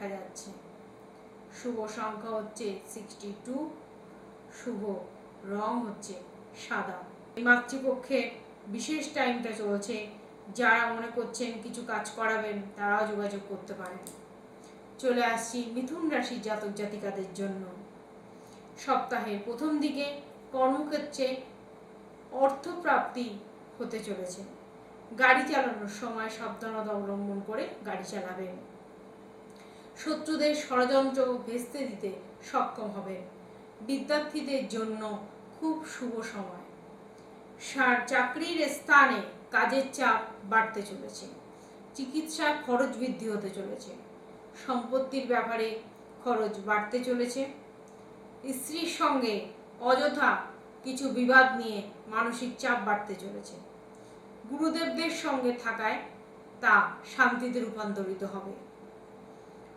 দেখা যাচ্ছে। শুভ সংখ্যা হচ্ছে সিক্সটি টু শুভ রং হচ্ছে সাদা। এই মাতৃপক্ষে বিশেষ টাইমটা চলছে। যারা মনে করছেন কিছু কাজ করাবেন, তারাও যোগাযোগ করতে পারেন। চলে আসছি মিথুন রাশির জাতক জাতিকাদের জন্য। সপ্তাহের প্রথম দিকে কর্মক্ষেত্রে অর্থপ্রাপ্তি হতে চলেছে। গাড়ি চালানোর সময় সাবধানতা অবলম্বন করে গাড়ি চালাবেন। শত্রুদের ষড়যন্ত্র ভেস্তে দিতে সক্ষম হবেন বিদ্যার্থীদের জন্য খুব শুভ সময়। সার চাকরির স্থানে কাজের চাপ বাড়তে চলেছে। চিকিৎসা খরচ বৃদ্ধি হতে চলেছে। সম্পত্তির ব্যাপারে খরচ বাড়তে চলেছে। স্ত্রীর সঙ্গে অযথা কিছু বিবাদ নিয়ে মানসিক চাপ বাড়তে চলেছে। গুরুদেবদের সঙ্গে থাকায় তা শান্তিতে রূপান্তরিত হবে।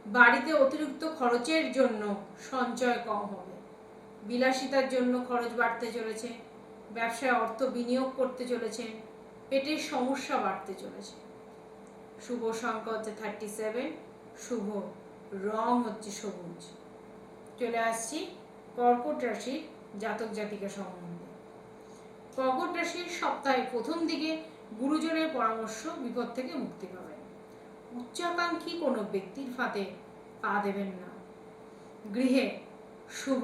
বাড়িতে অতিরিক্ত খরচের জন্য সঞ্চয় কম হবে। বিলাসিতার জন্য খরচ বাড়তে চলেছে, ব্যবসায় অর্থ বিনিয়োগ করতে চলেছে, পেটের সমস্যা বাড়তে চলেছে। শুভ সংখ্যা হচ্ছে থার্টি সেভেন শুভ রং হচ্ছে সবুজ। চলে আসছি কর্কট রাশির জাতক জাতিকা সম্বন্ধে। কর্কট রাশির সপ্তাহের প্রথম দিকে গুরুজনের পরামর্শ বিপদ থেকে মুক্তি পাবেন। উচ্চাকাঙ্ক্ষী কোনো ব্যক্তির ফাঁদে পা দেবেন না। গৃহে শুভ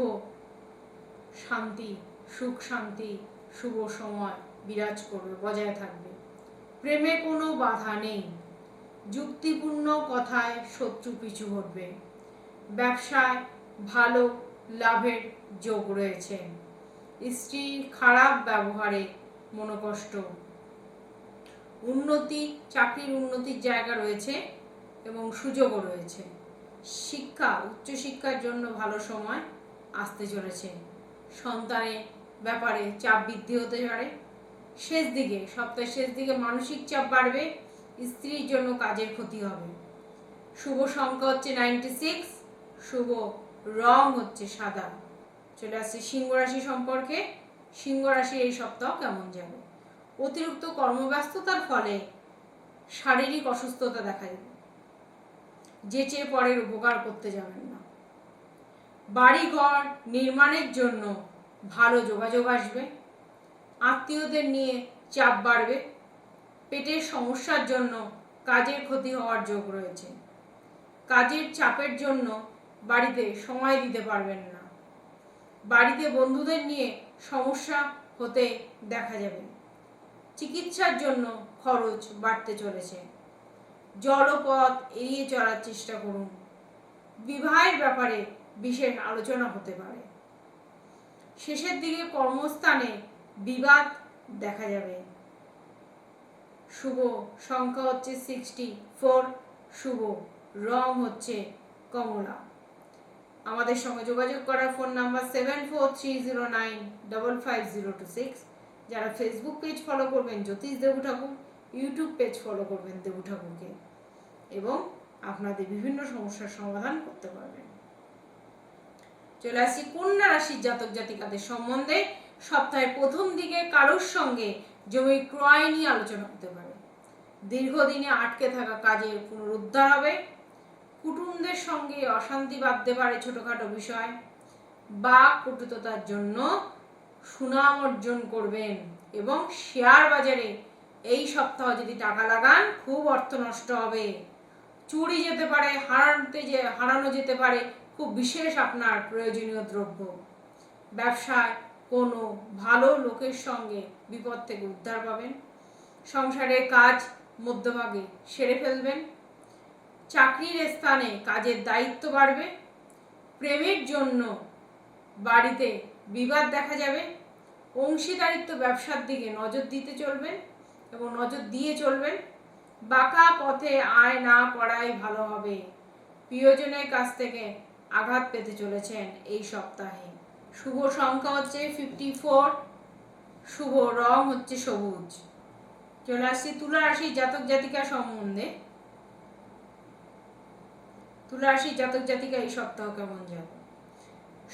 শান্তি, সুখ শান্তি, শুভ সময় বিরাজ করবে, বজায় থাকবে। প্রেমে কোনো বাধা নেই। যুক্তিপূর্ণ কথায় শত্রু পিছু হটবে। ব্যবসায় ভালো লাভের যোগ রয়েছে। স্ত্রীর খারাপ ব্যবহারে মনোকষ্ট উন্নতি, চাকরির উন্নতির জায়গা রয়েছে এবং সুযোগও রয়েছে। শিক্ষা, উচ্চশিক্ষার জন্য ভালো সময় আসতে চলেছে। সন্তানের ব্যাপারে চাপ বৃদ্ধি হতে পারে। শেষ দিকে, সপ্তাহের শেষ দিকে মানসিক চাপ বাড়বে, স্ত্রীর জন্য কাজের ক্ষতি হবে। শুভ সংখ্যা হচ্ছে নাইনটি সিক্স শুভ রং হচ্ছে সাদা। চলে আসছে সিংহ রাশি সম্পর্কে। সিংহ রাশির এই সপ্তাহ কেমন যাবে? অতিরিক্ত কর্মব্যস্ততার ফলে শারীরিক অসুস্থতা দেখা যে চেয়ে পরের উপকার করতে যাবেন না। বাড়িঘর নির্মাণের জন্য ভালো যোগাযোগ আসবে। আত্মীয়দের নিয়ে চাপ বাড়বে। পেটের সমস্যার জন্য কাজের ক্ষতি হওয়ার যোগ রয়েছে। কাজের চাপের জন্য বাড়িতে সময় দিতে পারবেন না। বাড়িতে বন্ধুদের নিয়ে সমস্যা হতে দেখা যাবে। চিকিৎসার জন্য খরচ বাড়তে চলেছে। জলপথ এড়িয়ে চলার চেষ্টা করুন। বিবাহের ব্যাপারে বিশেষ আলোচনা হতে পারে। শেষের দিকে কর্মস্থানে বিবাদ দেখা যাবে। শুভ সংখ্যা হচ্ছে সিক্সটি ফোর শুভ রং হচ্ছে কমলা। আমাদের সঙ্গে যোগাযোগ করার phone number seven four three zero nine double five zero two six যারা ফেসবুক পেজ ফলো করবেন, জ্যোতিষ Debu Thakur YouTube page follow করবেন দেবু ঠাকুরকে এবং আপনাদের বিভিন্ন সমস্যার সমাধান করতে পারবেন। চলে আসি কন্যা রাশির জাতক জাতিকাদের সম্বন্ধে। সপ্তাহের প্রথম দিকে কারোর সঙ্গে জমি ক্রয় নিয়ে আলোচনা হতে পারে। দীর্ঘদিনে আটকে থাকা কাজে পুনরুদ্ধার হবে। কুটুমদের সঙ্গে অশান্তি বাঁধতে পারে ছোটখাটো বিষয় বা কুটুততার জন্য সুনাম অর্জন করবেন এবং শেয়ার বাজারে এই সপ্তাহ যদি টাকা লাগান, খুব অর্থ নষ্ট হবে। চুরি যেতে পারে হারাতে যে, হারানো যেতে পারে, খুব বিশেষ আপনার প্রয়োজনীয় দ্রব্য। ব্যবসায় কোনো ভালো লোকের সঙ্গে বিপদ থেকে উদ্ধার পাবেন। সংসারের কাজ মধ্যভাগে সেরে ফেলবেন। চাকরির স্থানে কাজের দায়িত্ব বাড়বে। প্রেমের জন্য বাড়িতে বিবাদ দেখা যাবে, অংশীদারিত্ব ব্যবসার দিকে নজর দিতে চলবেন এবং নজর দিয়ে চলবেন বাঁকা পথে আয় না করাই ভালো হবে। প্রিয়জনের কাছ থেকে আঘাত পেতে চলেছেন এই সপ্তাহে। শুভ সংখ্যা হচ্ছে ফিফটি ফোর শুভ রং হচ্ছে সবুজ। চলে আসছি তুলা রাশির জাতক জাতিকা সম্বন্ধে। তুলা রাশির জাতক জাতিকা এই সপ্তাহ কেমন যাবে?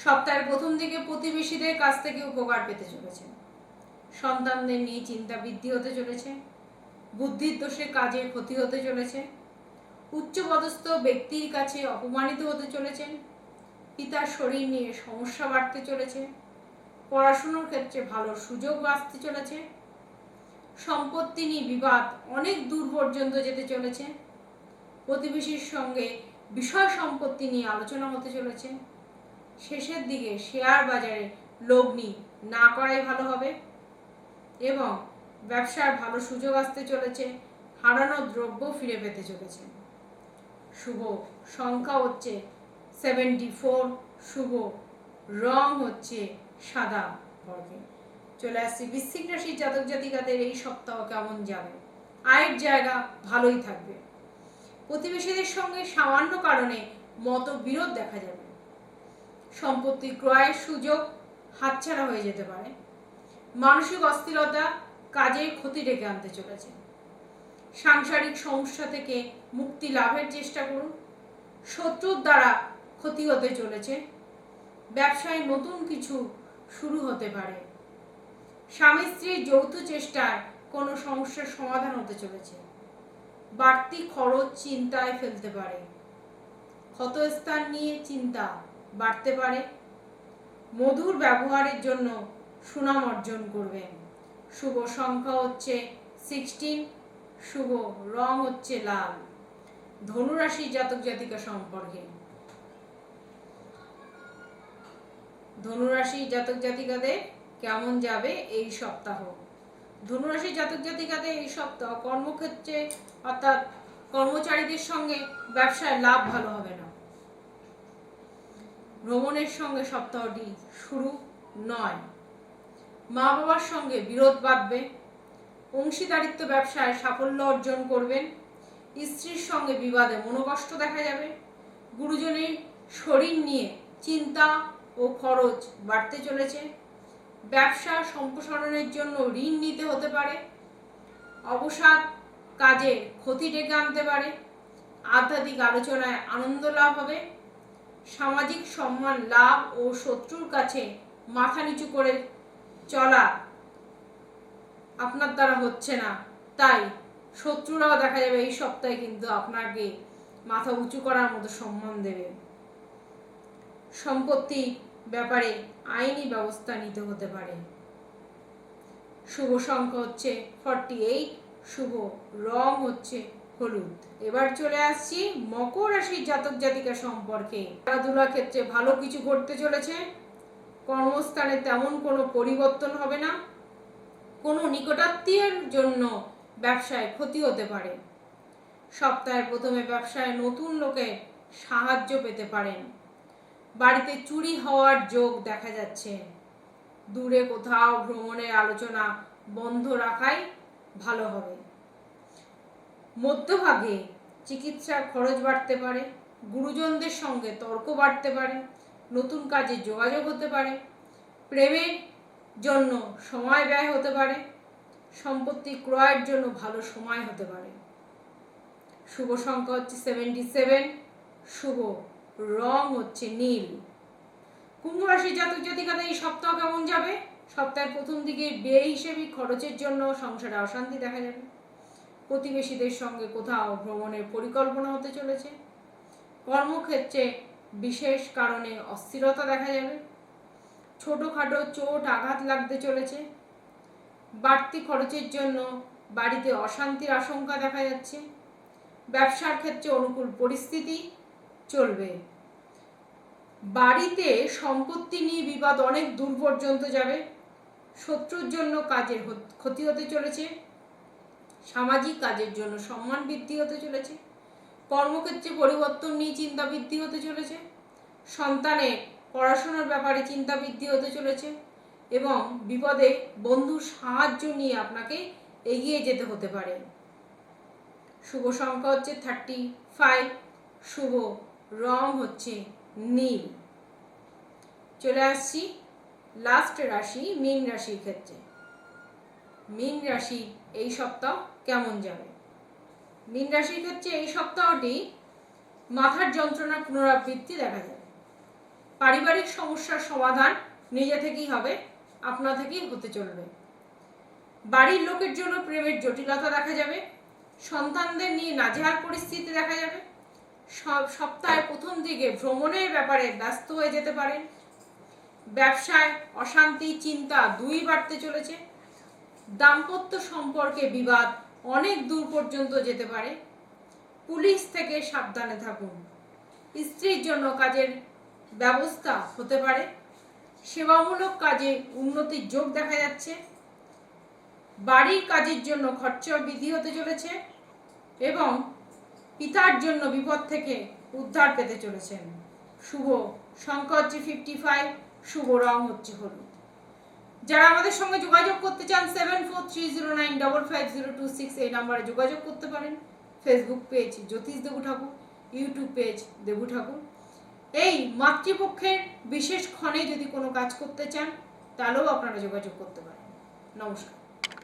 সপ্তাহের প্রথম দিকে প্রতিবেশীদের কাছ থেকে উপকার পেতে চলেছেন সন্তানদের নিয়ে চিন্তা বৃদ্ধি হতে চলেছে। বুদ্ধির দোষে কাজের ক্ষতি হতে চলেছে। উচ্চপদস্থ ব্যক্তির কাছে অপমানিত হতে চলেছেন পিতার শরীর নিয়ে সমস্যা বাড়তে চলেছে। পড়াশুনোর ক্ষেত্রে ভালো সুযোগ আসতে চলেছে। সম্পত্তি নিয়ে বিবাদ অনেক দূর পর্যন্ত যেতে চলেছে। প্রতিবেশীর সঙ্গে বিষয় সম্পত্তি নিয়ে আলোচনা হতে চলেছে। শেষের দিকে শেয়ার বাজারে লগ্নি না করাই ভালো হবে এবং ব্যবসার ভালো সুযোগ আসতে চলেছে, হারানো দ্রব্য ফিরে পেতে চলেছে। শুভ সংখ্যা হচ্ছে সেভেন্টি ফোর শুভ রং হচ্ছে সাদা বর্গে চলে আসছি বৃশ্চিক রাশির জাতক জাতিকাদের এই সপ্তাহ কেমন যাবে? আয়ের জায়গা ভালোই থাকবে। প্রতিবেশীদের সঙ্গে সামান্য কারণে মতবিরোধ দেখা যাবে। সম্পত্তি ক্রয়ের সুযোগ হাতছাড়া হয়ে যেতে পারে। মানসিক অস্থিরতা কাজের ক্ষতি ডেকে আনতে চলেছে। সাংসারিক সমস্যা থেকে মুক্তি লাভের চেষ্টা করুন। শত্রুর দ্বারা ক্ষতি হতে চলেছে। ব্যবসায় নতুন কিছু শুরু হতে পারে। স্বামী স্ত্রীর যৌথ চেষ্টায় কোনো সমস্যার সমাধান হতে চলেছে। বাড়তি খরচ চিন্তায় ফেলতে পারে। ক্ষতস্থান নিয়ে চিন্তা বাড়তে পারে। মধুর ব্যবহারের জন্য সুনাম অর্জন করবেন। শুভ সংখ্যা হচ্ছে সিক্সটিন শুভ রং হচ্ছে লাল। ধনুরাশি জাতক জাতিকা সম্পর্কে। ধনুরাশি জাতক জাতিকাদের কেমন যাবে এই সপ্তাহ? ধনুরাশির জাতক জাতিকাদের এই সপ্তাহ কর্মক্ষেত্রে অর্থাৎ কর্মচারীদের সঙ্গে ব্যবসায় লাভ ভালো হবে না। ভ্রমণের সঙ্গে সপ্তাহটি শুরু নয়। মা বাবার সঙ্গে বিরোধ বাঁধবে, অংশীদারিত্ব ব্যবসায় সাফল্য অর্জন করবেন, স্ত্রীর সঙ্গে বিবাদে মনোকষ্ট দেখা যাবে, গুরুজনের শরীর নিয়ে চিন্তা ও খরচ বাড়তে চলেছে, ব্যবসা সম্প্রসারণের জন্য ঋণ নিতে হতে পারে, অবসাদ কাজে ক্ষতি ডেকে আনতে পারে, আধ্যাত্মিক আলোচনায় আনন্দ লাভ হবে সামাজিক সম্মান, লাভ ও শত্রুর কাছে মাথা নিচু করে চলা আপনার দ্বারা হচ্ছে না। তাই শত্রুরাও দেখা যাবে এই সপ্তাহে কিন্তু আপনাকে মাথা উঁচু করার মতো সম্মান দেবে। সম্পত্তি ব্যাপারে আইনি ব্যবস্থা নিতে হতে পারে। শুভ সংখ্যা হচ্ছে ফর্টি এইট শুভ রং হচ্ছে হলুদ। এবার চলে আসছি মকর রাশির জাতক জাতিকা সম্পর্কে। খেলাধুলার ক্ষেত্রে ভালো কিছু ঘটতে চলেছে। কর্মস্থানে তেমন কোনো পরিবর্তন হবে না। কোনো নিকটাত্মীয়ের জন্য ব্যবসায় ক্ষতি হতে পারে। সপ্তাহের প্রথমে ব্যবসায় নতুন লোকের সাহায্য পেতে পারেন। বাড়িতে চুরি হওয়ার যোগ দেখা যাচ্ছে। দূরে কোথাও ভ্রমণের আলোচনা বন্ধ রাখাই ভালো হবে। মধ্যভাগে চিকিৎসার খরচ বাড়তে পারে, গুরুজনদের সঙ্গে তর্ক বাড়তে পারে, নতুন কাজে যোগাযোগ হতে পারে, প্রেমের জন্য সময় ব্যয় হতে পারে, সম্পত্তি ক্রয়ের জন্য ভালো সময় হতে পারে। শুভ সংখ্যা হচ্ছে সেভেন্টি সেভেন শুভ রং হচ্ছে নীল। কুম্ভ রাশির জাতক জাতিকাদের এই সপ্তাহ কেমন যাবে? সপ্তাহের প্রথম দিকে ব্যয় হিসেবে খরচের জন্য সংসারে অশান্তি দেখা যাবে প্রতিবেশীদের সঙ্গে কোথাও ভ্রমণের পরিকল্পনা হতে চলেছে। কর্মক্ষেত্রে বিশেষ কারণে অস্থিরতা দেখা যাবে। ছোটোখাটো চোট আঘাত লাগতে চলেছে। বাড়তি খরচের জন্য বাড়িতে অশান্তির আশঙ্কা দেখা যাচ্ছে। ব্যবসার ক্ষেত্রে অনুকূল পরিস্থিতি চলবে। বাড়িতে সম্পত্তি নিয়ে বিবাদ অনেক দূর পর্যন্ত যাবে। শত্রুর জন্য কাজের ক্ষতি হতে চলেছে। সামাজিক কাজের জন্য সম্মান বৃদ্ধি হতে চলেছে, কর্মক্ষেত্রে পরিবর্তন নিয়ে চিন্তা বৃদ্ধি হতে চলেছে, সন্তানের পড়াশোনার ব্যাপারে চিন্তা বৃদ্ধি হতে চলেছে এবং বিপদে বন্ধুর সাহায্য নিয়ে আপনাকে এগিয়ে যেতে হতে পারে। শুভ সংখ্যা হচ্ছে থার্টি ফাইভ শুভ রং হচ্ছে নীল। চলে আসছি লাস্ট রাশি, মীন রাশির ক্ষেত্রে। মীন রাশি এই সপ্তাহ কেমন যাবে? মীন রাশির ক্ষেত্রে এই সপ্তাহটি মাথার যন্ত্রণার পুনরাবৃত্তি দেখা যাবে। পারিবারিক সমস্যার সমাধান নিজে থেকেই হবে, আপনা থেকেই হতে চলবে। বাড়ির লোকের জন্য প্রেমের জটিলতা দেখা যাবে, সন্তানদের নিয়ে নাজেহাল পরিস্থিতি দেখা যাবে। সব, সপ্তাহের প্রথম দিকে ভ্রমণের ব্যাপারে ব্যস্ত হয়ে যেতে পারেন ব্যবসায় অশান্তি, চিন্তা দুই বাড়তে চলেছে। দাম্পত্য সম্পর্কে বিবাদ অনেক দূর পর্যন্ত যেতে পারে। পুলিশ থেকে সাবধানে থাকুন। স্ত্রীর জন্য কাজের ব্যবস্থা হতে পারে। সেবামূলক কাজে উন্নতির যোগ দেখা যাচ্ছে। বাড়ির কাজের জন্য খরচা বৃদ্ধি হতে চলেছে এবং পিতার জন্য বিপদ থেকে উদ্ধার পেতে চলেছেন। শুভ সংখ্যা হচ্ছে ফিফটি ফাইভ শুভ রং হচ্ছে হলুদ। যারা আমাদের সঙ্গে যোগাযোগ করতে চান seven four three zero nine double five zero two six এই নাম্বারে যোগাযোগ করতে পারেন। ফেসবুক পেজ জ্যোতিষ দেবু ঠাকুর ইউটিউব পেজ দেবু ঠাকুর। এই মাতৃপক্ষের বিশেষ ক্ষণে যদি কোনো কাজ করতে চান, তাহলেও আপনারা যোগাযোগ করতে পারেন। নমস্কার।